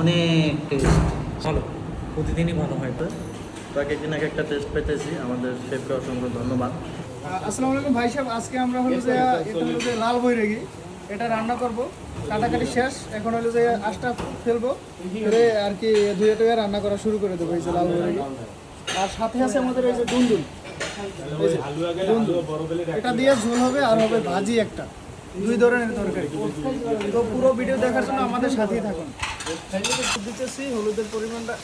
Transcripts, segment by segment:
অনেক টেস্ট ভালো। প্রতিদিনই ভালো হয় তো তাকে কিনা একটা টেস্ট পেতেছি। আমাদের শেফকে অসংখ্য ধন্যবাদ। আসসালামু আলাইকুম ভাই সাহেব। আজকে আমরা হলো যে এটা হলো যে লাল বৈরাগী। এটা রান্না করব। কাটাকাটি শেষ। এখন হলো যে আশটা ফেলব। ফেলে আর কি ধুয়ে টুয়ে রান্না করা শুরু করে দেবো এই যে লাল বৈরাগী। আর সাথে আছে আমাদের এই যে। এটা দিয়ে ঝোল হবে আর হবে ভাজি একটা। দুই ধরনের তরকারি। তো পুরো ভিডিও দেখার জন্য আমাদের সাথেই থাকুন। দিতেছি হলুদের পরিমাণটা।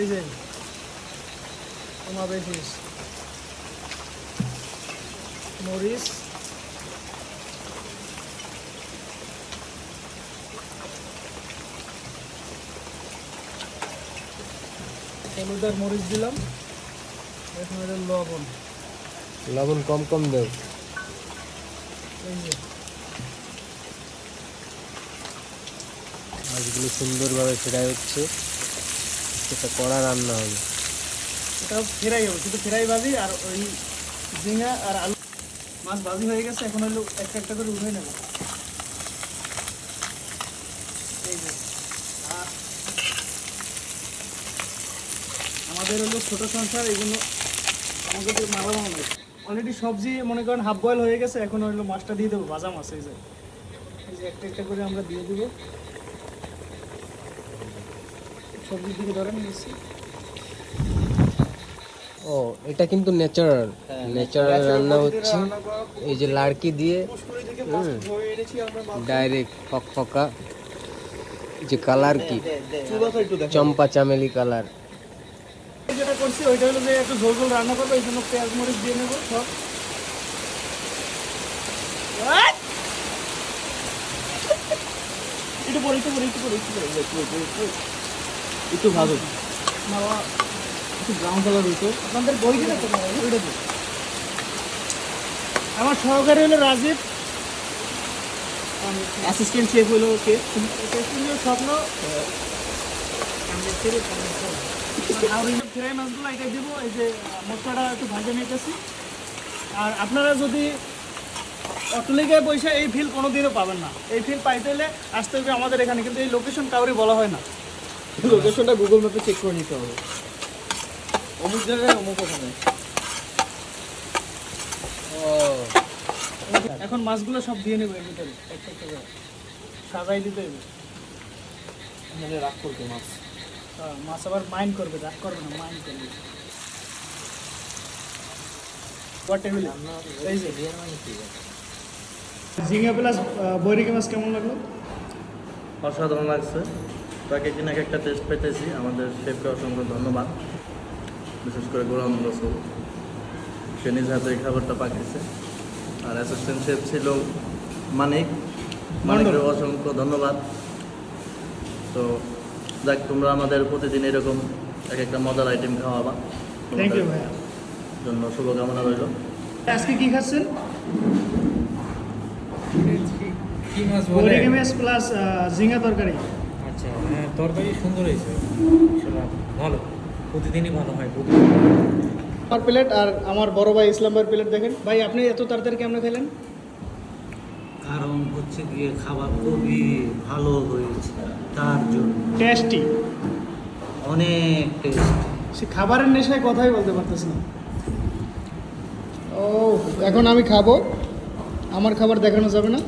এই যে কমাবে মরিচ। হলুদ আর মরিচ দিলাম। এখন লবণ। লবণ কম কম দেও। এই যে মাছগুলো সুন্দরভাবে ফ্রাই হচ্ছে। সেটা কড়া রান্না হবে। এটা ফ্রাই হবে, শুধু ফ্রাই ভাজি আর ওই ঝিঙা আর আলু। মাছ ভাজি হয়ে গেছে, এখন হলো একটা একটা করে উঠে নেব। আমাদের হলো ছোট সংসার এগুলো তো মারা নাই। অলরেডি সবজি মনে করেন হাফ বয়েল হয়ে গেছে, এখন হলো মাছটা দিয়ে দেবো, ভাজা মাছ এই যে একটা একটা করে আমরা দিয়ে দেবো। সবজির দিকে ধরেন নিচ্ছি ও এটা কিন্তু ন্যাচারাল ন্যাচারাল রান্না হচ্ছে। এই যে লাড়কি দিয়ে ধরে ডাইরেক্ট ফক ফকা যে কালার কি? চম্পা চামেলি কালার যেটা করছি ওইটা হলো যে একটু ঝোল ঝোল রান্না করব এই জন্য পেঁয়াজ মরিচ দিয়ে নেব সব। একটু পরে একটু পরে একটু পরে একটু পরে। একটু ভালো। মাওয়া একটু ব্রাউন কালার হইতো। আপনাদের বই তো ওইটা দিন আমার সহকারী হলো রাজীব। অ্যাসিস্ট্যান্ট শেফ হলো কে? স্বপ্ন ফ্রাই মাছগুলো এটা দিব এই যে মশলাটা একটু ভাজে নিতেছি। আর আপনারা যদি অটলিকায় পয়সা এই ফিল কোনোদিনও পাবেন না। এই ফিল পাইতে হলে আসতে হবে আমাদের এখানে কিন্তু এই লোকেশন কাউরে বলা হয় না। লোকেশনটা গুগল ম্যাপে চেক করে নিতে হবে। অমুক জায়গায় অমুক ওখানে। এখন মাছগুলো সব দিয়ে নেব এর ভিতরে। একটা একটা করে। সাজাই দিতে হবে। মানে রাগ করতো মাছ। হ্যাঁ, মাছ আবার মাইন্ড করবে রাগ করবে না মাইন্ড করবে। যে। ঝিঙে প্লাস বৈরিকে মাছ কেমন লাগল? অসাধারণ লাগছে। তাকে কিনা একটা টেস্ট পেতেছি আমাদের শেফকে অসংখ্য ধন্যবাদ। বিশেষ করে গোলাম রসুল। সে নিজ হাতে এই খাবারটা পাঠিয়েছে। আর অ্যাসিস্ট্যান্ট শেফ ছিল মানিক। মানিকের অসংখ্য ধন্যবাদ। তো যাক তোমরা আমাদের প্রতিদিন এরকম এক একটা মজার আইটেম খাওয়াবা। থ্যাংক ইউ ভাইয়া। জন্য শুভকামনা রইল। আজকে কি খাচ্ছেন? কি? মাছ বলে? প্লাস ঝিঙা তরকারি। তরকারি সুন্দর হয়েছে। ভালো প্রতিদিনই ভালো হয় প্রতিদিন। আমার প্লেট আর আমার বড় ভাই ইসলাম ভাইয়ের প্লেট দেখেন। ভাই আপনি এত তাড়াতাড়ি কেমন খেলেন? কারণ হচ্ছে গিয়ে খাবার খুবই ভালো হয়েছে তার জন্য। টেস্টি অনেক টেস্ট সে খাবারের নেশায় কথাই বলতে পারতেছি না। ও এখন আমি খাব। আমার খাবার দেখানো যাবে না।